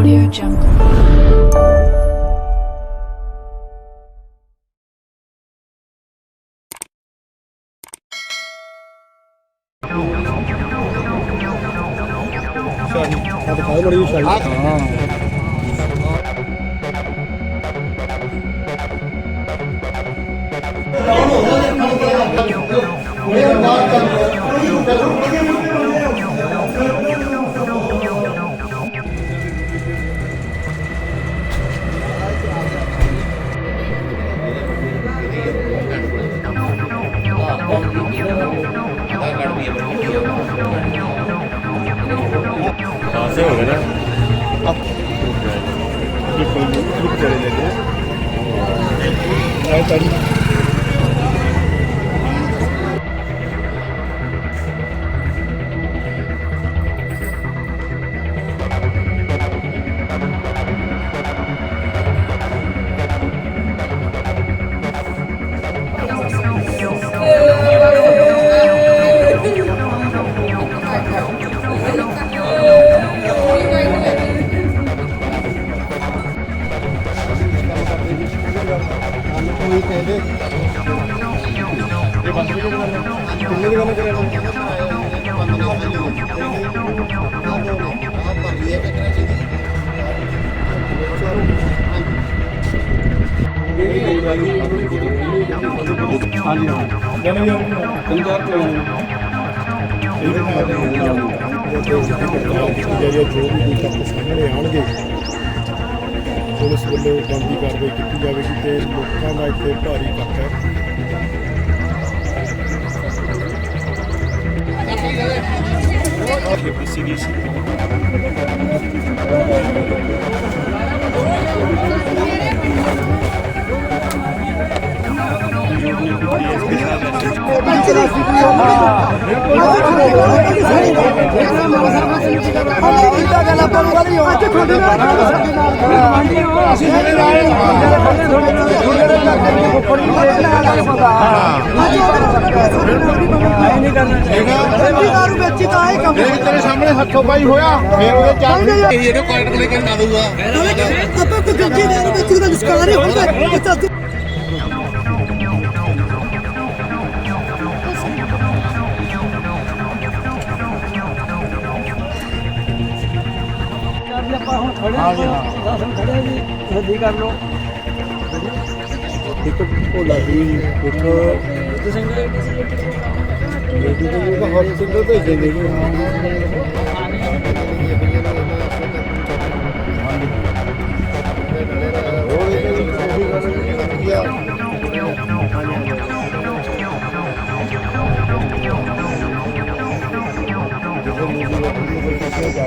Audio Jungle. Sorry, I have a ਹਾਂਜੀ ਹਾਂ ਜਨੇ ਜੀ ਪੰਜਾਬ ਤੋਂ ਜਿਹੜੇ ਜੋ ਵੀ ਕੋਈ ਤੱਕ ਸਾਹਮਣੇ ਆਉਣਗੇ ਪੁਲਿਸ ਵੱਲੋਂ ਬੰਦੀ ਕਾਰਵਾਈ ਕੀਤੀ ਜਾਵੇਗੀ ਤੇ ਲੋਕਾਂ ਦਾ ਇੱਥੇ ਭਾਰੀ ਇਕੱਠ ਹੈ ਦਾਰੂ ਤੇਰੇ ਸਾਹਮਣੇ ਹੱਥੋਂ ਪਾਈ ਹੋਇਆ ਫੇਰ ਉਹਦੇ ਚਾਰ ਇਹਨੂੰ ਕਾਰਡ ਲੈ ਕੇ ਨਾ ਦਊਗਾ ਆਪਾਂ ਕੋਈ ਦੂਜੀ ਦਾਰੂ ਵੇਚੀ ਦਾ ਨਿਸ਼ਕਾਰ ਹੁੰਦਾ ਹਾਂ ਜੀ ਹਾਂ। ਖੜੇ ਜੀ ਹੱਦੀ ਕਰ ਲਓ। ਇੱਕ ਭੋਲਾ ਸੀ ਇੱਕ ਤੁਸੀਂ ਲੇਡੀ ਦੇ ਉਹ ਹਰ ਸਿੰਗਲ ਭੇਜੇ ਨੇ ਜੀ ਹੋਰ ਇਹ ਗੱਲ ਵਧੀਆ ਜਦੋਂ ਮੂਵੀ ਆਪਣੀ ਕੋਈ ਕਿਸੇ ਜਾ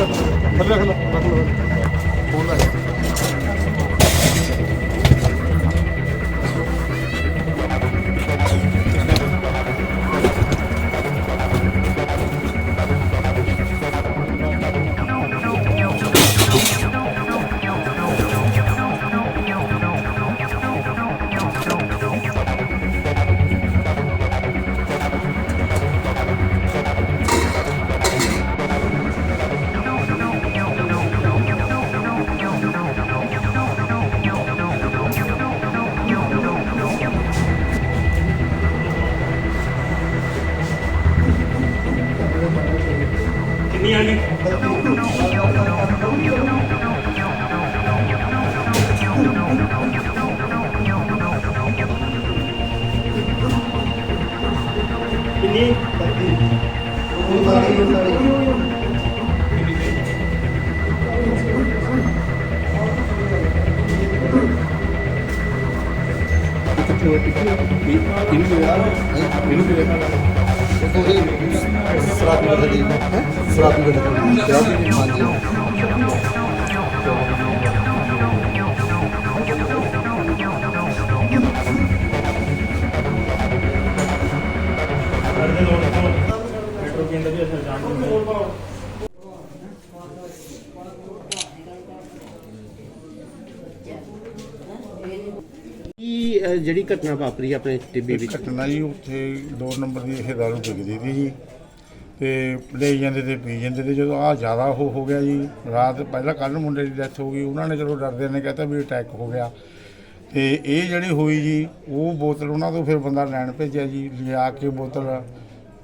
ਰੱਖ ਲਓ। ਰੱਖ ਲਓ ਫੋਨ ਲੈ ਇਹਨੂੰ ਇਹਨੂੰ ਸ਼ਰਾਬੀ ਬੰਦੇ ਦੀ ਸ਼ਰਾਬੀ ਬੰਦੇ ਦੀ ਸ਼ਰਾਬੀ ਹਾਂਜੀ ਕੀ ਅਹ, ਜਿਹੜੀ ਘਟਨਾ ਵਾਪਰੀ ਆਪਣੇ ਟਿੱਬੀ ਵਿੱਚ? ਘਟਨਾ ਜੀ ਉੱਥੇ ਦੋ ਨੰਬਰ ਦੀ ਇਹ ਦਾਰੂ ਵਿਕਦੀ ਸੀ ਜੀ। ਤੇ ਲਈ ਜਾਂਦੇ ਤੇ ਪੀ ਜਾਂਦੇ ਤੇ ਜਦੋਂ ਆ ਜ਼ਿਆਦਾ ਉਹ ਹੋ ਗਿਆ ਜੀ ਰਾਤ ਪਹਿਲਾਂ ਕੱਲ ਮੁੰਡੇ ਦੀ ਡੈਥ ਹੋ ਗਈ ਉਹਨਾਂ ਨੇ ਚਲੋ ਡਰਦੇ ਨੇ ਕਹਤਾ ਵੀ ਅਟੈਕ ਹੋ ਗਿਆ। ਤੇ ਇਹ ਜਿਹੜੀ ਹੋਈ ਜੀ ਉਹ ਬੋਤਲ ਉਹਨਾਂ ਤੋਂ ਫਿਰ ਬੰਦਾ ਲੈਣ ਭੇਜਿਆ ਜੀ ਲਿਆ ਕੇ ਬੋਤਲ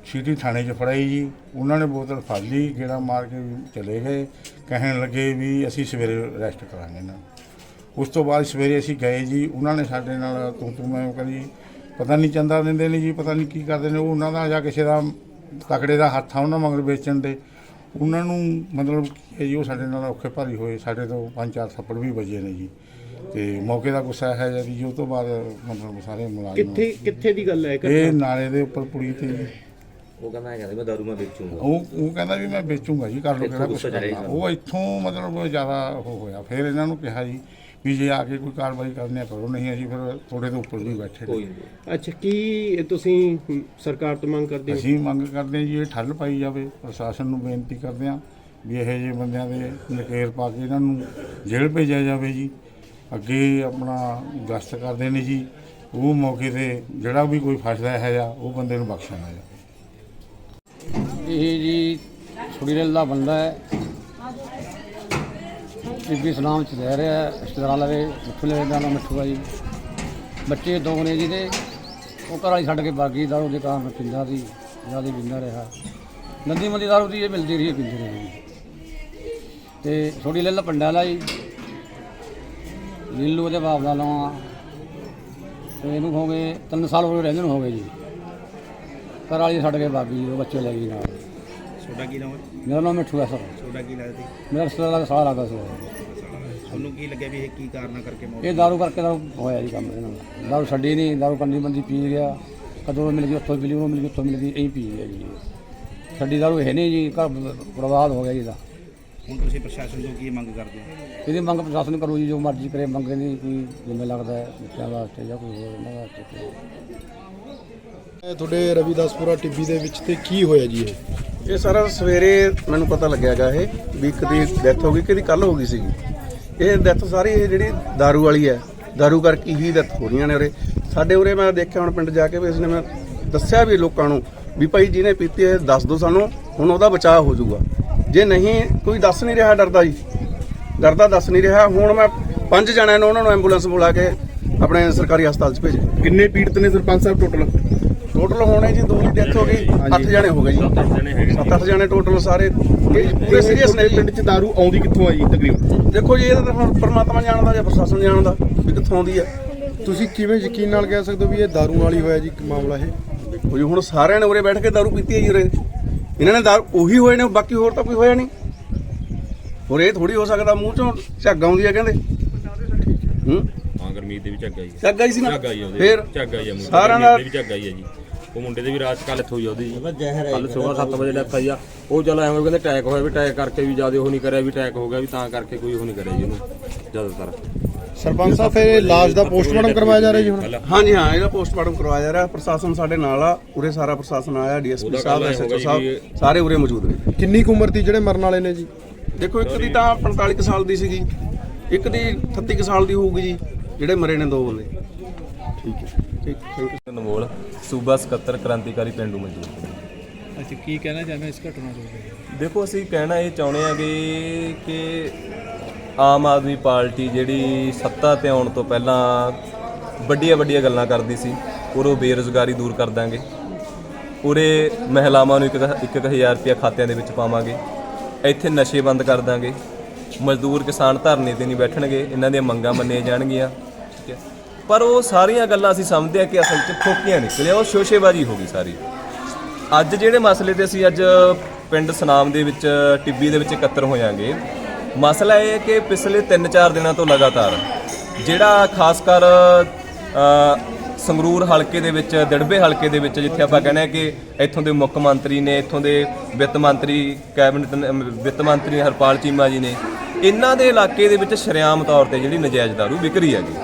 ਸਿਟੀ ਥਾਣੇ 'ਚ ਫੜਾਈ ਜੀ। ਉਹਨਾਂ ਨੇ ਬੋਤਲ ਫੜ ਲਈ ਗੇੜਾ ਮਾਰ ਕੇ ਚਲੇ ਗਏ। ਕਹਿਣ ਲੱਗੇ ਵੀ ਅਸੀਂ ਸਵੇਰੇ ਅਰੈਸਟ ਕਰਾਂਗੇ ਇਹਨਾਂ ਨੂੰ। ਉਸ ਤੋਂ ਬਾਅਦ ਸਵੇਰੇ ਅਸੀਂ ਗਏ ਜੀ ਉਹਨਾਂ ਨੇ ਸਾਡੇ ਨਾਲ ਤੂੰ ਤੂੰ ਮੈਂ ਕਰੀ ਪਤਾ ਨਹੀਂ ਚੰਦਾ ਦਿੰਦੇ ਨੇ ਜੀ ਪਤਾ ਨਹੀਂ ਕੀ ਕਰਦੇ ਨੇ ਉਹ ਉਹਨਾਂ ਦਾ ਜਾਂ ਕਿਸੇ ਦਾ ਤਕੜੇ ਦਾ ਹੱਥ ਆ ਉਹਨਾਂ ਮਗਰ ਵੇਚਣ ਦੇ ਉਹਨਾਂ ਨੂੰ ਮਤਲਬ ਕੀ ਹੈ ਜੀ ਉਹ ਸਾਡੇ ਨਾਲ ਔਖੇ ਭਾਰੀ ਹੋਏ ਸਾਡੇ ਤੋਂ ਪੰਜ ਚਾਰ ਥੱਪੜ ਵੀ ਵੱਜੇ ਨੇ ਜੀ। ਤੇ ਮੌਕੇ ਦਾ ਗੁੱਸਾ ਹੈ ਜੀ ਉਹ ਤੋਂ ਬਾਅਦ ਮਤਲਬ ਸਾਰੇ ਮੁਲਾਜ਼ਮ ਕਿੱਥੇ ਕਿੱਥੇ ਦੀ ਗੱਲ ਹੈ ਇਹ ਨਾਲੇ ਦੇ ਉੱਪਰ ਪੁੜੀ ਤੇ ਜੀ। ਉਹ ਕਹਿੰਦਾ ਹੈ ਕਹਿੰਦਾ ਮੈਂ ਦਾਰੂ ਮੈਂ ਵੇਚੂੰਗਾ। ਉਹ ਉਹ ਕਹਿੰਦਾ ਵੀ ਮੈਂ ਵੇਚੂੰਗਾ ਜੀ ਕਰ ਲਓ ਇੱਥੋਂ ਕਿਹੜਾ ਕੁਛ ਕਰਨਾ। ਜੀ? ਉਹ ਇੱਥੋਂ ਮਤਲਬ ਜ਼ਿਆਦਾ ਉਹ ਹੋਇਆ। ਫਿਰ ਇਹਨਾਂ ਨੂੰ ਕਿਹਾ ਜੀ ਵੀ ਜੇ ਆ ਕੇ ਕੋਈ ਕਾਰਵਾਈ ਕਰਨੀ ਆ ਕਰੋ ਨਹੀਂ ਅਸੀਂ ਫਿਰ ਥੋੜੇ ਦੇ ਉੱਪਰ ਵੀ ਬੈਠੇ। ਨੇ ਕੋਈ ਨਹੀਂ। ਅੱਛਾ ਕੀ ਤੁਸੀਂ ਹਮ, ਸਰਕਾਰ ਤੋਂ ਮੰਗ ਕਰਦੇ ਹੋ? ਅਸੀਂ ਮੰਗ ਕਰਦੇ ਹਾਂ ਜੀ ਇਹ ਠੱਲ ਪਾਈ ਜਾਵੇ। ਪ੍ਰਸ਼ਾਸਨ ਨੂੰ ਬੇਨਤੀ ਕਰਦੇ ਹਾਂ ਵੀ ਇਹੋ ਜਿਹੇ ਬੰਦਿਆਂ ਦੇ ਨਕੇਰ ਪਾ ਕੇ ਇਹਨਾਂ ਨੂੰ ਜੇਲ੍ਹ ਭੇਜਿਆ ਜਾਵੇ ਜੀ। ਅੱਗੇ ਆਪਣਾ ਗਸ਼ਤ ਕਰਦੇ ਨੇ ਜੀ। ਉਹ ਮੌਕੇ ਤੇ ਜਿਹੜਾ ਵੀ ਕੋਈ ਫਸਦਾ ਹੈ ਜਾਂ ਉਹ ਬੰਦੇ ਨੂੰ ਨਾ ਜਾਵੇ। ਇਹ ਜੀ ਸੁੜੀਰਲ ਦਾ ਬੰਦਾ ਹੈ। ਬੀਬੀ ਇਸਲਾਮ ਚ ਰਹਿ ਰਿਹਾ ਹੈ ਰਿਸ਼ਤੇਦਾਰਾਂ ਲਵੇ ਮਿੱਠੂ ਲਵੇ ਦਾ ਨਾਮ ਮਿੱਠੂ ਆ ਜੀ ਬੱਚੇ ਦੋ ਨੇ ਜੀ ਦੇ ਉਹ ਘਰ ਵਾਲੀ ਛੱਡ ਕੇ ਬਾਗੀ ਦਾਰੂ ਦੇ ਕਾਰਨ ਪਿੰਦਾ ਸੀ ਜ਼ਿਆਦਾ ਪੀਂਦਾ ਰਿਹਾ। ਨੰਦੀ ਮੰਦੀ ਦਾਰੂ ਦੀ ਇਹ ਮਿਲਦੀ ਰਹੀ ਪੀਂਦੇ ਰਹੇ ਜੀ ਤੇ ਥੋੜੀ ਲੱਲਾ ਪੰਡਾ ਲਾ ਜੀ ਲੀਲੂ ਉਹਦੇ ਬਾਪ ਦਾ ਨਾਮ ਤੇ ਇਹਨੂੰ ਹੋ ਗਏ 3 ਸਾਲ ਹੋ ਗਏ ਰਹਿੰਦੇ ਨੂੰ ਹੋ ਗਏ ਜੀ। ਘਰ ਵਾਲੀ ਛੱਡ ਕੇ ਬਾਗੀ ਉਹ ਬੱਚੇ ਲੈ ਗਈ ਨਾਲ। ਤੁਹਾਡਾ ਕੀ ਨਾਮ ਹੈ? ਮੇਰਾ ਨਾਮ ਮਿੱਠੂ ਹੈ ਸਰ। ਤੁਹਾਡਾ ਕੀ ਲੱਗਦੀ ਮੇਰਾ ਰਿਸ਼ਤੇਦਾਰ ਦਾ ਸਾਲਾ ਲੱਗਦਾ ਸੀ ਤੁਹਾਨੂੰ ਕੀ ਲੱਗਿਆ ਵੀ ਇਹ ਕੀ ਕਾਰਨਾ ਕਰਕੇ ਮੌਤ ਇਹ ਦਾਰੂ ਕਰਕੇ ਤਾਂ ਹੋਇਆ ਜੀ ਕੰਮ ਇਹਨਾਂ ਦਾ। ਦਾਰੂ ਛੱਡੀ ਨਹੀਂ ਦਾਰੂ ਕੰਨੀ ਬੰਦੀ ਪੀ ਗਿਆ। ਕਦੋਂ ਮਿਲ ਗਈ ਉੱਥੋਂ ਮਿਲੀ ਉਹ ਮਿਲ ਗਈ ਉੱਥੋਂ ਮਿਲ ਗਈ ਇਹੀ ਪੀ ਗਿਆ ਜੀ। ਛੱਡੀ ਦਾਰੂ ਹੈ ਨਹੀਂ ਜੀ ਘਰ ਬਰਬਾਦ ਹੋ ਗਿਆ ਜੀ ਦਾ ਹੁਣ ਤੁਸੀਂ ਪ੍ਰਸ਼ਾਸਨ ਤੋਂ ਕੀ ਮੰਗ ਕਰਦੇ ਹੋ? ਇਹਦੀ ਮੰਗ ਪ੍ਰਸ਼ਾਸਨ ਕਰੂ ਜੀ ਜੋ ਮਰਜ਼ੀ ਕਰੇ ਮੰਗ ਨਹੀਂ ਕੋਈ ਜਿਵੇਂ ਲੱਗਦਾ ਹੈ ਬੱਚਿਆਂ ਵਾਸਤੇ ਜਾਂ ਕੋਈ ਹੋਰ ਇਹਨਾਂ ਵਾਸਤੇ ਕੋਈ ਤੁਹਾਡੇ ਰਵਿਦਾਸਪੁਰਾ ਟਿੱਬੀ ਦੇ ਵਿੱਚ ਤੇ ਕੀ ਹੋਇਆ ਜੀ ਇਹ? ਇਹ ਸਾਰਾ ਸਵੇਰੇ ਮੈਨੂੰ ਪਤਾ ਲੱਗਿਆਗਾ ਇਹ ਵੀ ਇੱਕ ਦੀ ਡੈਥ ਹੋ ਗਈ ਕਿਹਦੀ ਕੱਲ ਹੋ ਗਈ ਸੀਗੀ। ਇਹ ਡੈਥ ਸਾਰੀ ਇਹ ਜਿਹੜੀ दारू ਵਾਲੀ ਹੈ दारू ਕਰਕੇ ਹੀ ਡੈਥ ਹੋ ਰਹੀਆਂ ਨੇ ਉਰੇ ਸਾਡੇ ਉਰੇ ਮੈਂ ਦੇਖਿਆ ਹੁਣ ਪਿੰਡ ਜਾ ਕੇ ਵੀ ਇਸ ਨੇ ਮੈਂ ਦੱਸਿਆ ਵੀ ਲੋਕਾਂ ਨੂੰ ਵੀ ਭਾਈ ਜਿਹਨੇ ਪੀਤੀ ਹੈ ਦੱਸ ਦਿਓ ਸਾਨੂੰ ਹੁਣ ਉਹਦਾ ਬਚਾਅ ਹੋ ਜਾਊਗਾ ਜੇ ਨਹੀਂ ਕੋਈ ਦੱਸ ਨਹੀਂ ਰਿਹਾ ਡਰਦਾ ਜੀ ਡਰਦਾ ਦੱਸ ਨਹੀਂ ਰਿਹਾ ਹੁਣ ਮੈਂ ਪੰਜ ਜਣਿਆਂ ਨੂੰ ਉਹਨਾਂ ਨੂੰ ਐਂਬੂਲੈਂਸ ਬੁਲਾ ਕੇ ਆਪਣੇ ਸਰਕਾਰੀ ਹਸਪਤਾਲ 'ਚ ਭੇਜਿਆ ਕਿੰਨੇ ਪੀੜਤ ਨੇ ਸਰਪੰਚ ਸਾਹਿਬ ਟੋਟਲ ਟੋਟਲ ਹੋਣੇ ਜੀ ਦੋ ਦੀ ਡੈਥ ਹੋ ਗਈ 8 ਜਣੇ ਹੋ ਗਏ ਜੀ। 7-8 ਜਣੇ ਟੋਟਲ ਸਾਰੇ। ਇਹ ਪੂਰੇ ਸੀਰੀਅਸ ਨੇ ਪਿੰਡ 'ਚ ਦਾਰੂ ਆਉਂਦੀ ਕਿੱਥੋਂ ਆ ਜੀ ਤਕਰੀਬਨ? ਦੇਖੋ ਜੀ ਇਹ ਤਾਂ ਹੁਣ ਪਰਮਾਤਮਾ ਜਾਣਦਾ ਜਾਂ ਪ੍ਰਸ਼ਾਸਨ ਜਾਣਦਾ ਵੀ ਕਿੱਥੋਂ ਆਉਂਦੀ ਹੈ ਤੁਸੀਂ ਕਿਵੇਂ ਯਕੀਨ ਨਾਲ ਕਹਿ ਸਕਦੇ ਹੋ ਵੀ ਇਹ ਦਾਰੂ ਨਾਲ ਹੀ ਹੋਇਆ ਜੀ ਮਾਮਲਾ ਇਹ? ਦੇਖੋ ਜੀ ਹੁਣ ਸਾਰਿਆਂ ਨੇ ਉਰੇ ਬੈਠ ਕੇ ਦਾਰੂ ਪੀਤੀ ਹੈ ਜੀ ਉਰੇ। ਇਹਨਾਂ ਨੇ ਦਾਰੂ ਉਹੀ ਹੋਏ ਨੇ ਬਾਕੀ ਹੋਰ ਤਾਂ ਕੋਈ ਹੋਇਆ ਨਹੀਂ। ਹੋਰ ਇਹ ਥੋੜੀ ਹੋ ਸਕਦਾ ਮੂੰਹ ਚੋਂ ਝੱਗ ਆਉਂਦੀ ਹੈ ਕਹਿੰਦੇ। ਹੂੰ? ਹਾਂ ਗਰਮੀਤ ਦੇ ਵੀ ਝੱਗਾ ਹੀ। ਆ ਝੱਗ ਆਈ ਸੀ ਨਾ? ਝੱਗਾ ਹੀ ਆ ਉਹਦੇ। ਫੇਰ? ਝੱਗਾ ਹੀ ਆ ਮੁੰਡੇ ਸਾਰਿਆਂ ਦਾ ਵੀ ਝੱਗਾ ਹੀ ਆ ਜੀ। ਉਹ ਮੁੰਡੇ ਦੇ ਵੀ ਰਾਤ ਕੱਲ ਇੱਥੋਂ ਹੀ ਆ ਉਹਦੀ ਜੀ। ਕੱਲ ਸਵੇਰ 7 ਵਜੇ ਡੈਥ ਆਈ ਆ ਉਹ ਚਲੋ ਐਵੇਂ ਕਹਿੰਦੇ ਅਟੈਕ ਹੋਇਆ ਵੀ ਅਟੈਕ ਕਰਕੇ ਵੀ ਜ਼ਿਆਦਾ ਉਹ ਨਹੀਂ ਕਰਿਆ ਵੀ ਅਟੈਕ ਹੋ ਗਿਆ ਵੀ ਤਾਂ ਕਰਕੇ ਕੋਈ ਉਹ ਨਹੀਂ ਕਰਿਆ ਜੀ ਉਹਨੂੰ ਜ਼ਿਆਦਾਤਰ। ਸਰਪੰਚ ਸਾਹਿਬ ਫਿਰ ਲਾਸ਼ ਦਾ ਪੋਸਟਮਾਰਟਮ ਕਰਵਾਇਆ ਜਾ ਰਿਹਾ ਜੀ ਹੁਣ? ਹਾਂਜੀ ਹਾਂ ਇਹਦਾ ਪੋਸਟਮਾਰਟਮ ਕਰਵਾਇਆ ਜਾ ਰਿਹਾ। ਪ੍ਰਸ਼ਾਸਨ ਸਾਡੇ ਨਾਲ ਆ ਉਰੇ ਸਾਰਾ ਪ੍ਰਸ਼ਾਸਨ ਆਇਆ ਡੀਐਸਪੀ ਸਾਹਿਬ ਐਸਐਚਓ ਸਾਹਿਬ ਸਾਰੇ ਉਰੇ ਮੌਜੂਦ ਨੇ। ਕਿੰਨੀ ਕੁ ਉਮਰ ਦੀ ਜਿਹੜੇ ਮਰਨ ਵਾਲੇ ਨੇ ਜੀ? ਦੇਖੋ ਇੱਕ ਦੀ ਤਾਂ 45 ਕੁ ਸਾਲ ਦੀ ਸੀਗੀ। ਇੱਕ ਦੀ 38 ਕੁ ਸਾਲ ਦੀ ਹੋਊਗੀ ਜੀ ਜਿਹੜੇ ਮਰੇ ਨੇ ਦੋ ਬੰਦੇ। ਠੀਕ ਹੈ। ਠੀਕ ਥੈਂਕ ਯੂ ਅਨਮੋਲ ਸੂਬਾ ਸਕੱਤਰ ਕ੍ਰਾਂਤੀਕਾਰੀ ਪਿੰਡੂ ਮਜ਼ਦੂਰ ਅੱਛਾ ਕੀ ਕਹਿਣਾ ਚਾਹੁੰਦੇ ਇਸ ਘਟਨਾ ਤੋਂ ਦੇਖੋ ਅਸੀਂ ਕਹਿਣਾ ਇਹ ਚਾਹੁੰਦੇ ਆਂਗੇ ਕਿ ਆਮ ਆਦਮੀ ਪਾਰਟੀ ਜਿਹੜੀ ਸੱਤਾ ਤੇ ਆਉਣ ਤੋਂ ਪਹਿਲਾਂ ਵੱਡੀਆਂ ਵੱਡੀਆਂ ਗੱਲਾਂ ਕਰਦੀ ਸੀ ਉਰੋਂ ਬੇਰੁਜ਼ਗਾਰੀ ਦੂਰ ਕਰ ਦਾਂਗੇ। ਉਰੇ ਮਹਿਲਾਵਾਂ ਨੂੰ 1000 ਰੁਪਇਆ ਖਾਤਿਆਂ ਦੇ ਵਿੱਚ ਪਾਵਾਂਗੇ। ਇੱਥੇ ਨਸ਼ੇ ਬੰਦ ਕਰ ਦਾਂਗੇ। ਮਜ਼ਦੂਰ ਕਿਸਾਨ ਧਰਨੇ ਤੇ ਨਹੀਂ ਬੈਠਣਗੇ। ਇਹਨਾਂ ਦੀਆਂ ਮੰਗਾਂ ਮੰਨੀਆਂ ਜਾਣਗੀਆਂ। ਠੀਕ ਹੈ। ਪਰ ਉਹ ਸਾਰੀਆਂ ਗੱਲਾਂ ਅਸੀਂ ਸਮਝਦੇ ਹਾਂ ਕਿ ਅਸਲ 'ਚ ਠੋਕੀਆਂ ਨਿਕਲਿਆ, ਉਹ ਸ਼ੋਸ਼ੇਬਾਜ਼ੀ ਹੋ ਗਈ ਸਾਰੀ। ਅੱਜ ਜਿਹੜੇ ਮਸਲੇ ਤੇ ਅਸੀਂ ਅੱਜ ਪਿੰਡ ਸਨਾਮ ਦੇ ਵਿੱਚ, ਟਿੱਬੀ ਦੇ ਵਿੱਚ ਇਕੱਤਰ ਹੋਇਆਂਗੇ, ਮਸਲਾ ਇਹ ਹੈ ਕਿ ਪਿਛਲੇ 3-4 ਦਿਨਾਂ ਤੋਂ ਲਗਾਤਾਰ ਜਿਹੜਾ ਖਾਸ ਕਰ ਸੰਗਰੂਰ ਹਲਕੇ ਦੇ ਵਿੱਚ, ਦੜਬੇ ਹਲਕੇ ਦੇ ਵਿੱਚ ਜਿੱਥੇ ਆਪਾਂ ਕਹਿੰਦੇ ਆ ਕਿ ਇੱਥੋਂ ਦੇ ਮੁੱਖ ਮੰਤਰੀ ਨੇ, ਇੱਥੋਂ ਦੇ ਵਿੱਤ ਮੰਤਰੀ, ਕੈਬਨਿਟ ਵਿੱਤ ਮੰਤਰੀ ਹਰਪਾਲ ਚੀਮਾ ਜੀ ਨੇ, ਇਹਨਾਂ ਦੇ ਇਲਾਕੇ ਦੇ ਵਿੱਚ ਸ਼ਰੇਆਮ ਤੌਰ ਤੇ ਜਿਹੜੀ ਨਜਾਇਜ਼ ਦਾਰੂ ਵਿਕਰੀ ਹੈਗੀ।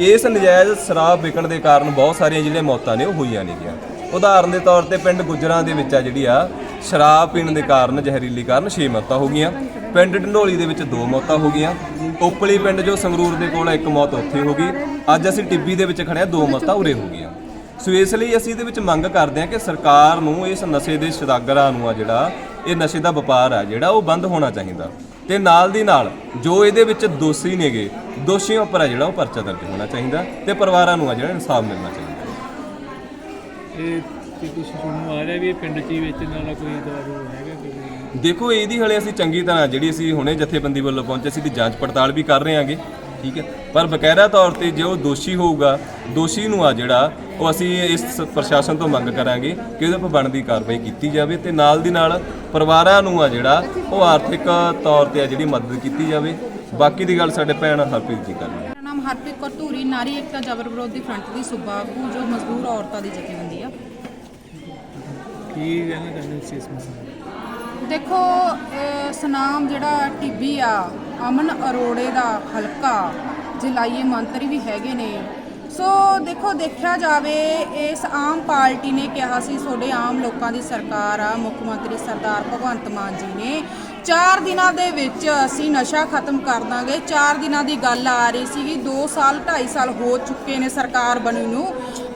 ਇਸ ਨਜਾਇਜ਼ ਸ਼ਰਾਬ ਵਿਕਣ ਦੇ ਕਾਰਨ ਬਹੁਤ ਸਾਰੀਆਂ ਜਿਹੜੀਆਂ ਮੌਤਾਂ ਨੇ ਉਹ ਹੋਈਆਂ ਨੇਗੀਆਂ। ਉਦਾਹਰਨ ਦੇ ਤੌਰ ਤੇ ਪਿੰਡ ਗੁਜਰਾਂ ਦੇ ਵਿੱਚ ਆ ਜਿਹੜੀ ਆ ਸ਼ਰਾਬ ਪੀਣ ਦੇ ਕਾਰਨ ਜ਼ਹਿਰੀਲੀ ਕਾਰਨ 6 ਮੌਤਾਂ ਹੋ ਗਈਆਂ। ਪਿੰਡ ਢੰਡੋਲੀ ਦੇ ਵਿੱਚ 2 ਮੌਤਾਂ ਹੋ ਗਈਆਂ। ਉਪਲੀ ਪਿੰਡ ਜੋ ਸੰਗਰੂਰ ਦੇ ਕੋਲ ਆ, ਇੱਕ ਮੌਤ ਉੱਥੇ ਹੋ ਗਈ। ਅੱਜ ਅਸੀਂ ਟਿੱਬੀ ਦੇ ਵਿੱਚ ਖੜੇ ਆ 2 ਮੌਤਾਂ ਉਰੇ ਹੋ ਗਈਆਂ। ਸੋ ਇਸ ਲਈ ਅਸੀਂ ਇਹਦੇ ਵਿੱਚ ਮੰਗ ਕਰਦੇ ਹਾਂ ਕਿ ਸਰਕਾਰ ਨੂੰ ਇਸ ਨਸ਼ੇ ਦੇ ਸਦਾਗਰਾਂ ਨੂੰ ਆ ਜਿਹੜਾ ਇਹ ਨਸ਼ੇ ਦਾ ਵਪਾਰ ਆ ਜਿਹੜਾ ਉਹ ਬੰਦ ਹੋਣਾ ਚਾਹੀਦਾ। ਤੇ ਨਾਲ ਦੀ ਨਾਲ ਜੋ ਇਹਦੇ ਵਿੱਚ ਦੋਸ਼ੀ ਨੇਗੇ ਦੋਸ਼ੀਆਂ ਉੱਪਰ ਆ ਜਿਹੜਾ ਉਹ ਪਰਚਾ ਦਰਜ ਹੋਣਾ ਚਾਹੀਦਾ ਤੇ ਪਰਿਵਾਰਾਂ ਨੂੰ ਆ ਜਿਹੜਾ ਇਨਸਾਫ ਮਿਲਣਾ ਚਾਹੀਦਾ। ਇਹ ਕੀ ਕੁਝ ਸੁਣਨ ਨੂੰ ਆ ਰਿਹਾ ਵੀ ਇਹ ਪਿੰਡ 'ਚ ਹੀ ਵੇਚਣ ਵਾਲਾ ਕੋਈ ਦਾਰੂ ਹੈਗਾ ਕੋਈ ਦੇਖੋ ਇਹਦੀ ਹਲੇ ਅਸੀਂ ਚੰਗੀ ਤਰ੍ਹਾਂ ਜਿਹੜੀ ਅਸੀਂ ਹੁਣੇ ਜਥੇਬੰਦੀ ਵੱਲੋਂ ਪਹੁੰਚੇ ਸੀ ਦੀ ਜਾਂਚ ਪੜਤਾਲ ਵੀ ਕਰ ਰਹੇ ਹਾਂਗੇ ਠੀਕ ਹੈ? ਪਰ ਬਕਾਇਦਾ ਤੌਰ ਤੇ ਜੇ ਉਹ ਦੋਸ਼ੀ ਹੋਊਗਾ ਦੋਸ਼ੀ ਨੂੰ ਆ ਜਿਹੜਾ ਉਹ ਅਸੀਂ ਇਸ ਪ੍ਰਸ਼ਾਸਨ ਤੋਂ ਮੰਗ ਕਰਾਂਗੇ ਕਿ ਉਹਦੇ ਉੱਪਰ ਬਣਦੀ ਕਾਰਵਾਈ ਕੀਤੀ ਜਾਵੇ ਤੇ ਨਾਲ ਦੀ ਨਾਲ ਪਰਿਵਾਰਾਂ ਨੂੰ ਆ ਜਿਹੜਾ ਉਹ ਆਰਥਿਕ ਤੌਰ ਤੇ ਆ ਜਿਹੜੀ ਮਦਦ ਕੀਤੀ ਜਾਵੇ। ਬਾਕੀ ਦੀ ਗੱਲ ਸਾਡੇ ਭੈਣ ਹਰਪ੍ਰੀਤ ਜੀ ਕਰਨਗੇ। ਮੇਰਾ ਨਾਮ ਹਰਪ੍ਰੀਤ ਕੌਰ ਧੂਰੀ ਨਾਰੀ ਏਕਤਾ ਜਬਰ ਵਿਰੋਧੀ ਫਰੰਟ ਦੀ ਸੂਬਾ ਆਗੂ ਜੋ ਮਜ਼ਦੂਰ ਔਰਤਾਂ ਦੀ ਜਥੇਬੰਦੀ ਆ। ਕੀ ਕਹਿਣਾ ਚਾਹੁੰਦੇ ਹੋ ਇਸ ਮਸਲੇ ਦੇਖੋ ਇਹ ਸਨਾਮ ਜਿਹੜਾ ਟਿੱਬੀ ਆ ਅਮਨ ਅਰੋੜੇ ਦਾ ਹਲਕਾ ਜਲਾਈਏ ਮੰਤਰੀ ਵੀ ਹੈਗੇ ਨੇ ਸੋ ਦੇਖੋ, ਦੇਖਿਆ ਜਾਵੇ, ਇਸ ਆਮ ਪਾਰਟੀ ਨੇ ਕਿਹਾ ਸੀ, ਤੁਹਾਡੇ ਆਮ ਲੋਕਾਂ ਦੀ ਸਰਕਾਰ ਆ, ਮੁੱਖ ਮੰਤਰੀ ਸਰਦਾਰ ਭਗਵੰਤ ਮਾਨ ਜੀ ਨੇ। 4 ਦਿਨਾਂ ਦੇ ਵਿੱਚ ਅਸੀਂ ਨਸ਼ਾ ਖਤਮ ਕਰ ਦਾਂਗੇ। 4 ਦਿਨਾਂ ਦੀ ਗੱਲ ਆ ਰਹੀ ਸੀਗੀ 2 ਸਾਲ 2.5 ਸਾਲ ਹੋ ਚੁੱਕੇ ਨੇ ਸਰਕਾਰ ਬਣੀ ਨੂੰ।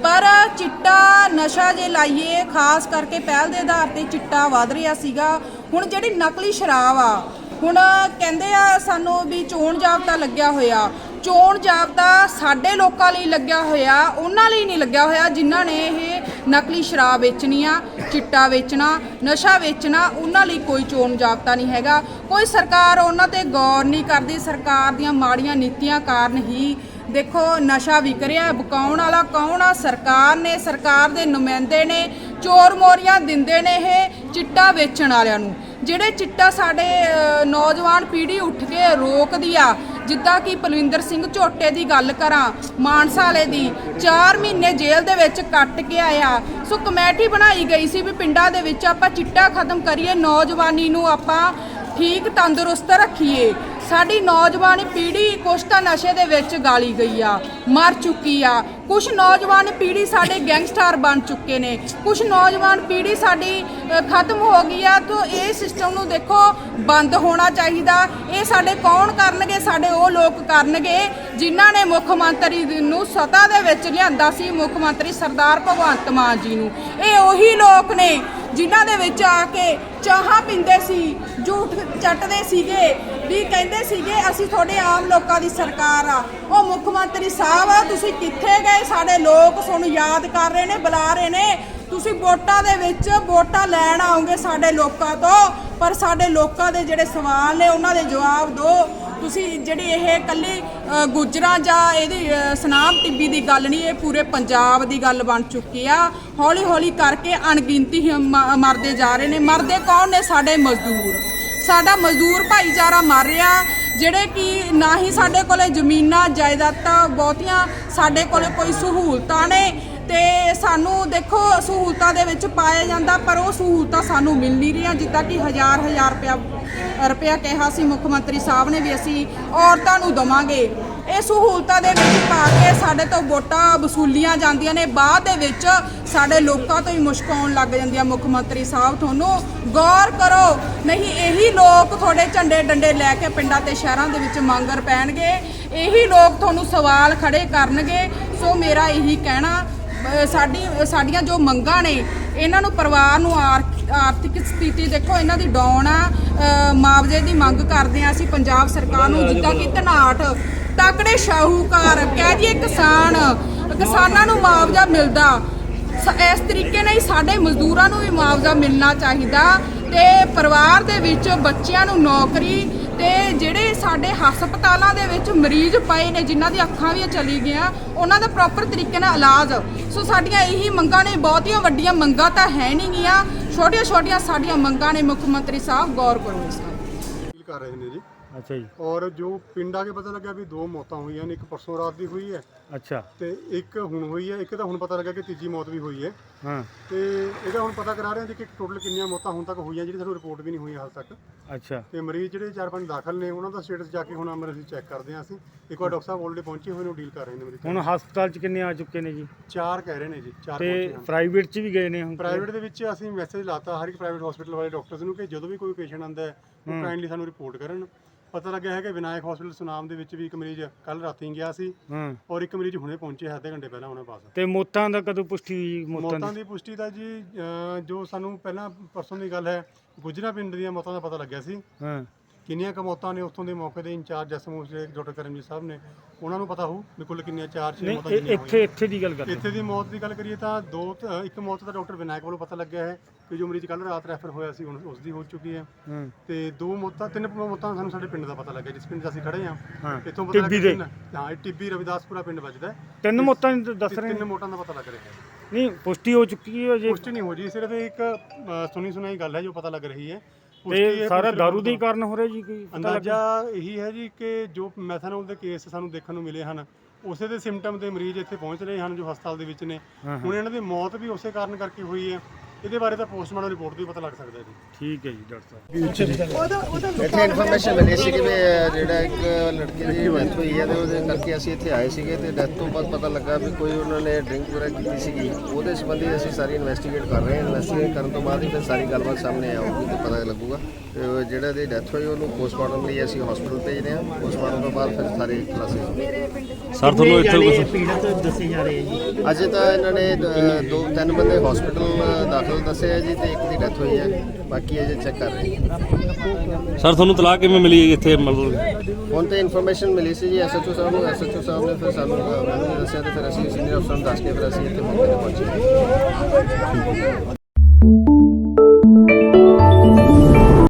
ਪਰ ਚਿੱਟਾ ਨਸ਼ਾ ਜੇ ਲਾਈਏ, ਖਾਸ ਕਰਕੇ ਪਹਿਲ ਦੇ ਆਧਾਰ ਤੇ ਚਿੱਟਾ ਵਧ ਰਿਹਾ ਸੀਗਾ। ਹੁਣ ਜਿਹੜੀ ਨਕਲੀ ਸ਼ਰਾਬ ਆ, ਹੁਣ ਕਹਿੰਦੇ ਆ ਸਾਨੂੰ ਵੀ ਚੋਣ ਜਾਬਤਾ ਲੱਗਿਆ ਹੋਇਆ। ਚੋਣ ਜਾਬਤਾ ਸਾਡੇ ਲੋਕਾਂ ਲਈ ਲੱਗਿਆ ਹੋਇਆ, ਉਹਨਾਂ ਲਈ ਨਹੀਂ ਲੱਗਿਆ ਹੋਇਆ, ਜਿਨ੍ਹਾਂ ਨੇ ਇਹ ਨਕਲੀ ਸ਼ਰਾਬ ਵੇਚਣੀ ਆ, ਚਿੱਟਾ ਵੇਚਣਾ, ਨਸ਼ਾ ਵੇਚਣਾ, ਉਹਨਾਂ ਲਈ ਕੋਈ ਚੋਣ ਜਾਬਤਾ ਨਹੀਂ ਹੈਗਾ ਕੋਈ ਸਰਕਾਰ ਉਹਨਾਂ ਤੇ ਗੌਰ ਨਹੀਂ ਕਰਦੀ, ਸਰਕਾਰ ਦੀਆਂ ਮਾੜੀਆਂ ਨੀਤੀਆਂ ਕਾਰਨ ਹੀ ਦੇਖੋ ਨਸ਼ਾ ਵਿਕ ਰਿਹਾ ਹੈ। ਬਕਾਉਣ ਵਾਲਾ ਕੌਣ ਆ ਸਰਕਾਰ ਨੇ, ਸਰਕਾਰ ਦੇ ਨੁਮਾਇੰਦੇ ਨੇ, ਚੋਰ ਮੋਰੀਆਂ ਦਿੰਦੇ ਨੇ ਇਹ ਚਿੱਟਾ ਵੇਚਣ ਵਾਲਿਆਂ ਨੂੰ ਜਿਹੜੇ ਚਿੱਟਾ ਸਾਡੇ ਨੌਜਵਾਨ ਪੀੜ੍ਹੀ ਉੱਠ ਕੇ ਰੋਕਦੀ ਆ ਜਿੱਦਾਂ ਕਿ ਪਲਵਿੰਦਰ ਸਿੰਘ ਝੋਟੇ ਦੀ ਗੱਲ ਕਰਾਂ, ਮਾਨਸਾ ਵਾਲੇ ਦੀ 4 ਮਹੀਨੇ ਜੇਲ੍ਹ ਦੇ ਵਿੱਚ ਕੱਟ ਕੇ ਆਇਆ। ਸੋ ਕਮੇਟੀ ਬਣਾਈ ਗਈ ਸੀ ਵੀ ਪਿੰਡਾਂ ਦੇ ਵਿੱਚ ਆਪਾਂ ਚਿੱਟਾ ਖਤਮ ਕਰੀਏ, ਨੌਜਵਾਨੀ ਨੂੰ ਆਪਾਂ ਠੀਕ ਤੰਦਰੁਸਤ ਰੱਖੀਏ। ਸਾਡੀ ਨੌਜਵਾਨ ਪੀੜ੍ਹੀ ਕੁਛ ਤਾਂ ਨਸ਼ੇ ਦੇ ਵਿੱਚ ਗਾਲੀ ਗਈ ਆ, ਮਰ ਚੁੱਕੀ ਆ। ਕੁਝ ਨੌਜਵਾਨ ਪੀੜ੍ਹੀ ਸਾਡੇ ਗੈਂਗਸਟਰ ਬਣ ਚੁੱਕੇ ਨੇ। ਕੁਝ ਨੌਜਵਾਨ ਪੀੜ੍ਹੀ ਸਾਡੀ ਖਤਮ ਹੋ ਗਈ ਆ, ਤਾਂ ਇਹ ਸਿਸਟਮ ਨੂੰ ਦੇਖੋ, ਬੰਦ ਹੋਣਾ ਚਾਹੀਦਾ। ਇਹ ਸਾਡੇ ਕੌਣ ਕਰਨਗੇ? ਸਾਡੇ ਉਹ ਲੋਕ ਕਰਨਗੇ, ਜਿਨ੍ਹਾਂ ਨੇ ਮੁੱਖ ਮੰਤਰੀ ਨੂੰ ਸਤਾ ਦੇ ਵਿੱਚ ਲਿਆਂਦਾ ਸੀ, ਮੁੱਖ ਮੰਤਰੀ ਸਰਦਾਰ ਭਗਵੰਤ ਮਾਨ ਜੀ ਨੂੰ। ਇਹ ਉਹੀ ਲੋਕ ਨੇ, ਜਿਨ੍ਹਾਂ ਦੇ ਵਿੱਚ ਆ ਕੇ ਚਾਹਾਂ ਪੀਂਦੇ ਸੀ, ਝੂਠ ਚੱਟਦੇ ਸੀਗੇ। ਵੀ ਕਹਿੰਦੇ ਸੀਗੇ ਅਸੀਂ ਤੁਹਾਡੇ ਆਮ ਲੋਕਾਂ ਦੀ ਸਰਕਾਰ ਆ। ਉਹ ਮੁੱਖ ਮੰਤਰੀ ਸਾਹਿਬ ਆ ਤੁਸੀਂ ਕਿੱਥੇ ਗਏ? ਸਾਡੇ ਲੋਕ ਤੁਹਾਨੂੰ ਯਾਦ ਕਰ ਰਹੇ ਨੇ ਬੁਲਾ ਰਹੇ ਨੇ। ਤੁਸੀਂ ਵੋਟਾਂ ਦੇ ਵਿੱਚ ਵੋਟਾਂ ਲੈਣ ਆਉਂਗੇ ਸਾਡੇ ਲੋਕਾਂ ਤੋਂ ਪਰ ਸਾਡੇ ਲੋਕਾਂ ਦੇ ਜਿਹੜੇ ਸਵਾਲ ਨੇ ਉਹਨਾਂ ਦੇ ਜਵਾਬ ਦਿਓ ਤੁਸੀਂ ਜਿਹੜੀ ਇਹ ਕੱਲੀ ਅ, ਗੁੱਜਰਾਂ ਜਾਂ ਇਹਦੀ ਅ, ਸਨਾਮ ਟਿੱਬੀ ਦੀ ਗੱਲ ਨਹੀਂ ਇਹ ਪੂਰੇ ਪੰਜਾਬ ਦੀ ਗੱਲ ਬਣ ਚੁੱਕੀ ਆ। ਹੌਲੀ ਹੌਲੀ ਕਰਕੇ ਅਣਗਿਣਤੀ ਮ- ਮਰਦੇ ਜਾ ਰਹੇ ਨੇ। ਮਰਦੇ ਕੌਣ ਨੇ? ਸਾਡੇ ਮਜ਼ਦੂਰ। ਸਾਡਾ ਮਜ਼ਦੂਰ ਭਾਈਚਾਰਾ ਮਰ ਰਿਹਾ, ਜਿਹੜੇ ਕਿ ਨਾ ਹੀ ਸਾਡੇ ਕੋਲੇ ਜ਼ਮੀਨਾਂ, ਜਾਇਦਾਦਾਂ ਬਹੁਤੀਆਂ ਸਾਡੇ ਕੋਲੇ ਕੋਈ ਸਹੂਲਤਾਂ ਨੇ ਤੇ ਸਾਨੂੰ ਦੇਖੋ ਸਹੂਲਤਾਂ ਦੇ ਵਿੱਚ ਪਾਇਆ ਜਾਂਦਾ, ਪਰ ਉਹ ਸਹੂਲਤਾਂ ਸਾਨੂੰ ਮਿਲ ਨਹੀਂ ਰਹੀਆਂ, ਜਿੱਦਾਂ ਕਿ ਹਜ਼ਾਰ ਹਜ਼ਾਰ ਰੁਪਇਆ ਰੁਪਇਆ ਕਿਹਾ ਸੀ ਮੁੱਖ ਮੰਤਰੀ ਸਾਹਿਬ ਨੇ ਵੀ ਅਸੀਂ ਔਰਤਾਂ ਨੂੰ ਦਵਾਂਗੇ। ਇਹ ਸਹੂਲਤਾਂ ਦੇ ਵਿੱਚ ਪਾ ਕੇ ਸਾਡੇ ਤੋਂ ਵੋਟਾਂ ਵਸੂਲੀਆਂ ਜਾਂਦੀਆਂ ਨੇ। ਬਾਅਦ ਦੇ ਵਿੱਚ ਸਾਡੇ ਲੋਕਾਂ ਤੋਂ ਹੀ ਮੁਸ਼ਕ ਆਉਣ ਲੱਗ ਜਾਂਦੀ ਆ। ਮੁੱਖ ਮੰਤਰੀ ਸਾਹਿਬ ਤੁਹਾਨੂੰ ਗੌਰ ਕਰੋ। ਨਹੀਂ ਇਹੀ ਲੋਕ ਤੁਹਾਡੇ ਝੰਡੇ ਡੰਡੇ ਲੈ ਕੇ ਪਿੰਡਾਂ ਤੇ ਸ਼ਹਿਰਾਂ ਦੇ ਵਿੱਚ ਮੰਗਰ ਪੈਣਗੇ। ਇਹੀ ਲੋਕ ਤੁਹਾਨੂੰ ਸਵਾਲ ਖੜੇ ਕਰਨਗੇ। ਸੋ ਮੇਰਾ ਇਹੀ ਕਹਿਣਾ ਸਾਡੀ ਸਾਡੀਆਂ ਜੋ ਮੰਗਾਂ ਨੇ ਇਹਨਾਂ ਨੂੰ ਪਰਿਵਾਰ ਨੂੰ ਆਰ- ਆਰਥਿਕ ਸਥਿਤੀ ਦੇਖੋ ਇਹਨਾਂ ਦੀ ਡਾਊਨ ਆ। ਮੁਆਵਜ਼ੇ ਦੀ ਮੰਗ ਕਰਦੇ ਆ ਅਸੀਂ। ਪੰਜਾਬ ਸਰਕਾਰ ਨੂੰ ਜਿੱਦਾਂ ਕਿ ਧਨਾਟ ਤਕੜੇ ਸ਼ਾਹੂਕਾਰ ਕਹਿ ਦਈਏ ਕਿਸਾਨ, ਕਿਸਾਨਾਂ ਨੂੰ ਮੁਆਵਜ਼ਾ ਮਿਲਦਾ। ਇਸ ਤਰੀਕੇ ਨਾਲ ਹੀ ਸਾਡੇ ਮਜ਼ਦੂਰਾਂ ਨੂੰ ਵੀ ਮੁਆਵਜ਼ਾ ਮਿਲਣਾ ਚਾਹੀਦਾ ਤੇ ਪਰਿਵਾਰ ਦੇ ਵਿੱਚ ਬੱਚਿਆਂ ਨੂੰ ਨੌਕਰੀ ਤੇ ਜਿਹੜੇ ਸਾਡੇ ਹਸਪਤਾਲਾਂ ਦੇ ਵਿੱਚ ਮਰੀਜ਼ ਪਏ ਨੇ, ਜਿਨ੍ਹਾਂ ਦੀ ਅੱਖਾਂ ਵੀ ਚਲੀ ਗਈਆਂ, ਉਹਨਾਂ ਦਾ ਪ੍ਰੋਪਰ ਤਰੀਕੇ ਨਾਲ ਇਲਾਜ। ਸੋ ਸਾਡੀਆਂ ਇਹੀ ਮੰਗਾਂ ਨੇ, ਬਹੁਤੀਆਂ ਵੱਡੀਆਂ ਮੰਗਾਂ ਤਾਂ ਹੈ ਨਹੀਂ ਗੀਆਂ। ਛੋਟੀਆਂ ਛੋਟੀਆਂ ਸਾਡੀਆਂ ਮੰਗਾਂ ਨੇ ਮੁੱਖ ਮੰਤਰੀ ਸਾਹਿਬ, ਗੌਰ ਕਰੋ ਇਸ ਕਰ ਰਹੇ ਨੇ ਜੀ। ਅੱਛਾ ਜੀ। ਔਰ ਜੋ ਪਿੰਡ ਆ ਕੇ ਪਤਾ ਲੱਗਿਆ ਵੀ ਦੋ ਮੌਤਾਂ ਹੋਈਆਂ ਨੇ ਇੱਕ ਪਰਸੋਂ ਰਾਤ ਦੀ ਹੋਈ ਹੈ ਅੱਛਾ। ਤੇ ਇੱਕ ਹੁਣ ਹੋਈ ਹੈ ਇੱਕ ਤਾਂ ਹੁਣ ਪਤਾ ਲੱਗਾ ਕਿ ਤੀਜੀ ਮੌਤ ਵੀ ਹੋਈ ਹੈ। ਹਾਂ। ਤੇ ਇਹਦਾ ਹੁਣ ਪਤਾ ਕਰਾ ਰਹੇ ਹਾਂ ਜੀ ਕਿ ਟੋਟਲ ਕਿੰਨੀਆਂ ਮੌਤਾਂ ਹੁਣ ਤੱਕ ਹੋਈਆਂ ਜਿਹੜੀ ਸਾਨੂੰ ਰਿਪੋਰਟ ਵੀ ਨਹੀਂ ਹੋਈ ਹਾਲ ਤੱਕ। ਅੱਛਾ। ਤੇ ਮਰੀਜ਼ ਜਿਹੜੇ ਚਾਰ ਪੰਜ ਦਾਖਲ ਨੇ ਉਹਨਾਂ ਦਾ ਸਟੇਟਸ ਜਾ ਕੇ ਹੁਣ ਅਮਰ ਅਸੀਂ ਚੈੱਕ ਕਰਦੇ ਹਾਂ ਅਸੀਂ। ਇੱਕ ਵਾਰ ਡਾਕਟਰ ਸਾਹਿਬ ਆਲਰੇਡੀ ਪਹੁੰਚੇ ਹੋਏ ਨੇ ਡੀਲ ਕਰ ਰਹੇ ਨੇ ਮਰੀਜ਼ਾਂ ਹੁਣ ਹਸਪਤਾਲ ਚ ਕਿੰਨੇ ਆ ਚੁੱਕੇ ਨੇ ਜੀ? ਚਾਰ ਕਹਿ ਰਹੇ ਨੇ ਜੀ ਚਾਰ ਤੇ ਪਹੁੰਚੇ ਹਨ। ਪ੍ਰਾਈਵੇਟ ਚ ਵੀ ਗਏ ਨੇ ਹੁਣ ਪ੍ਰਾਈਵੇਟ ਦੇ ਵਿੱਚ ਅਸੀਂ ਮੈਸੇਜ ਲਾਤਾ ਹਰ ਇੱਕ ਪ੍ਰਾਈਵੇਟ ਹਸਪੀਟਲ ਵਾਲੇ ਡਾਕਟਰਸ ਨੂੰ ਕਿ ਜਦੋਂ ਵੀ ਕੋਈ ਪੇਸ਼ੈਂਟ ਆਉਂਦਾ ਹੈ ਉਹ ਕਾਈਂਡਲੀ ਸਾਨੂੰ ਰਿਪੋਰਟ ਕਰਨ। ਪਤਾ ਲੱਗਿਆ ਹੈ ਕਿ ਵਿਨਾਇਕ ਹਸਪੀਟਲ ਸੁਨਾਮ ਦੇ ਵਿੱਚ ਵੀ ਇੱਕ ਮਰੀਜ਼ ਕੱਲ ਰਾਤੀ ਗਿਆ ਸੀ ਹਾਂ। ਔਰ ਇੱਕ ਮਰੀਜ਼ ਹੁਣੇ ਪਹੁੰਚਿਆ ਅੱਧੇ ਘੰਟੇ ਪਹਿਲਾਂ ਉਹਨਾਂ ਪਾਸ। ਤੇ ਮੌਤਾਂ ਦਾ ਕਦੋਂ ਪੁਸ਼ਟੀ ਹੋਈ? ਮੌਤਾਂ ਮੌਤਾਂ ਦੀ? ਦੀ ਪੁਸ਼ਟੀ ਦਾ ਜੀ ਅਹ, ਜੋ ਸਾਨੂੰ ਪਹਿਲਾਂ ਪਰਸੋਂ ਦੀ ਗੱਲ ਹੈ ਗੁਜਰਾ ਪਿੰਡ ਦੀਆਂ ਮੌਤਾਂ ਦਾ ਪਤਾ ਲੱਗਿਆ ਸੀ। ਹਾਂ। ਕਿੰਨੀਆਂ ਕੁ ਮੌਤਾਂ ਨੇ ਉੱਥੋਂ ਦੇ ਮੌਕੇ ਦੇ ਇੰਚਾਰਜ ਐਸਐਮਓ ਜਿਹੜੇ ਡਾਕਟਰ ਕਰਮਜੀਤ ਸਾਹਿਬ ਨੇ ਉਹਨਾਂ ਨੂੰ ਪਤਾ ਹੋਊ ਵੀ ਕੁੱਲ ਕਿੰਨੀਆਂ ਚਾਰ ਛੇ ਨਹੀਂ ਮੌਤਾਂ ਇਹ- ਕਿੰਨੀਆਂ ਇੱਥੇ ਹੋਈਆਂ। ਇੱਥੇ ਦੀ ਗੱਲ ਕਰਦੇ ਇੱਥੇ ਦੀ ਮੌਤ ਦੀ ਗੱਲ ਕਰੀਏ ਤਾਂ ਦੋ ਇੱਕ ਮੌਤ ਦਾ ਡਾਕਟਰ ਵਿਨਾਇਕ ਵੱਲੋਂ ਪਤਾ ਲੱਗਿਆ ਹੈ ਕਿ ਜੋ ਮਰੀਜ਼ ਕੱਲ ਰਾਤ ਰੈਫਰ ਹੋਇਆ ਸੀ ਹੁਣ ਉਸ ਦੀ ਹੋ ਚੁੱਕੀ ਹੈ। ਹਾਂ। ਤੇ ਦੋ ਮੌਤਾਂ ਤਿੰਨ ਮੌਤਾਂ ਸਾਨੂੰ ਸਾਡੇ ਪਿੰਡ ਦਾ ਪਤਾ ਲੱਗਿਆ ਜਿਸ ਪਿੰਡ 'ਚ ਅਸੀਂ ਖੜੇ ਹਾਂ। ਹਾਂ। ਇੱਥੋਂ ਪਤਾ ਟਿੱਬੀ ਲੱਗਿਆ ਦੇ। ਤਿੰਨ- ਹਾਂ ਇਹ ਟਿੱਬੀ ਰਵਿਦਾਸਪੁਰਾ ਪਿੰਡ ਵੱਜਦਾ ਹੈ। ਤਿੰਨ ਮੌਤਾਂ ਦੀ ਦੱਸ ਰਹੇ ਤਿੰਨ ਨੇ ਮੌਤਾਂ ਦਾ ਪਤਾ ਲੱਗ ਰਿਹਾ ਹੈ। ਨਹੀਂ ਪੁਸ਼ਟੀ ਹੋ ਚੁੱਕੀ ਹੈ ਜੇ ਪੁਸ਼ਟੀ ਨਹੀਂ ਹੋ ਜੀ ਸਿਰਫ ਇੱਕ ਅ, ਸੁਣੀ ਸੁਣਾਈ ਗੱਲ ਹੈ ਜੋ ਪਤਾ ਲੱਗ ਰਹੀ ਹੈ ਤੇ ਸਾਰਾ ਦਾਰੂ ਦੇ ਹੀ ਕਾਰਨ ਹੋ ਰਿਹਾ ਜੀ ਪਤਾ ਅੰਦਾਜ਼ਾ ਇਹੀ ਹੈ ਜੀ ਕਿ ਜੋ ਮੈਥਨੋਲ ਦੇ ਕੇਸ ਸਾਨੂੰ ਦੇਖਣ ਨੂੰ ਮਿਲੇ ਹਨ ਉਸੇ ਦੇ ਸਿੰਪਟਮ ਦੇ ਮਰੀਜ਼ ਇੱਥੇ ਪਹੁੰਚ ਰਹੇ ਹਨ ਜੋ ਹਸਪਤਾਲ ਦੇ ਵਿੱਚ ਨੇ। ਹੁਣ ਇਹਨਾਂ ਦੀ ਮੌਤ ਵੀ ਉਸੇ ਕਾਰਨ ਕਰਕੇ ਹੋਈ ਹੈ। ਇਹਦੇ ਬਾਰੇ ਤਾਂ ਪੋਸਟਮਾਰਟਮ ਰਿਪੋਰਟ ਤੋਂ ਹੀ ਪਤਾ ਲੱਗ ਸਕਦਾ ਹੈ ਜੀ। ਠੀਕ ਹੈ ਜੀ ਡਾਕਟਰ ਸਾਹਿਬ। ਇੱਥੇ ਇਨਫੋਰਮੇਸ਼ਨ ਮਿਲੀ ਸੀ ਕਿ ਵੀ ਜਿਹੜਾ ਇੱਕ ਲੜਕੇ ਦੀ ਡੈਥ ਹੋਈ ਹੈ ਤੇ ਉਹਦੇ ਕਰਕੇ ਅਸੀਂ ਇੱਥੇ ਆਏ ਸੀਗੇ ਤੇ ਡੈਥ ਤੋਂ ਬਾਅਦ ਪਤਾ ਲੱਗਾ ਵੀ ਕੋਈ ਉਹਨਾਂ ਨੇ ਡਰਿੰਕ ਵਗੈਰਾ ਕੀਤੀ ਸੀਗੀ। ਉਹਦੇ ਸੰਬੰਧੀ ਅਸੀਂ ਸਾਰੀ ਇਨਵੈਸਟੀਗੇਟ ਕਰ ਰਹੇ ਹਾਂ। ਇਨਵੈਸਟੀਗੇਟ ਕਰਨ ਤੋਂ ਬਾਅਦ ਹੀ ਫਿਰ ਸਾਰੀ ਗੱਲਬਾਤ ਸਾਹਮਣੇ ਆਊਗੀ ਤੇ ਪਤਾ ਲੱਗੂਗਾ। ਤੇ ਉਹ ਜਿਹੜਾ ਦੀ ਡੈਥ ਹੋਈ ਉਹਨੂੰ ਪੋਸਟਮਾਰਟਮ ਲਈ ਅਸੀਂ ਹਸਪੀਟਲ ਭੇਜ ਰਹੇ ਹਾਂ। ਪੋਸਟਮਾਰਟਮ ਤੋਂ ਬਾਅਦ ਫਿਰ ਸਾਰੇ ਕਲਾਸਿਸ ਸਰ ਤੁਹਾਨੂੰ ਇੱਥੇ ਪੀੜਤ ਦੱਸੇ ਜਾ ਰਹੇ ਜੀ। ਅਜੇ ਤਾਂ ਇਹਨਾਂ ਨੇ ਅ, ਦੋ ਤਿੰਨ ਬੰਦੇ ਹਸਪੀਟਲ ਦਾਖਲ ਦੱਸੇ ਆ ਜੀ ਤੇ ਇੱਕ ਦੀ ਡੈਥ ਹੋਈ ਹੈ ਬਾਕੀ ਅਜੇ ਚੈੱਕ ਕਰ ਰਹੇ ਹਾਂ ਸਰ ਤੁਹਾਨੂੰ ਤਲਾਕ ਕਿਵੇਂ ਮਿਲੀ ਇੱਥੇ ਮਤਲਬ? ਹੁਣ ਤੇ ਇਨਫੋਰਮੇਸ਼ਨ ਮਿਲੀ ਸੀ ਜੀ ਐਸਐਚਓ ਸਾਹਿਬ ਨੂੰ ਐਸਐਚਓ ਸਾਹਿਬ ਨੇ ਫਿਰ ਸਾਨੂੰ ਮੈਨੂੰ ਦੱਸਿਆ ਤੇ ਫਿਰ ਅਸੀਂ ਸੀਨੀਅਰ ਅਫਸਰ ਨੂੰ ਦੱਸ ਕੇ ਫਿਰ ਅਸੀਂ ਇੱਥੇ ਮੌਕੇ ਤੇ ਪਹੁੰਚੇ।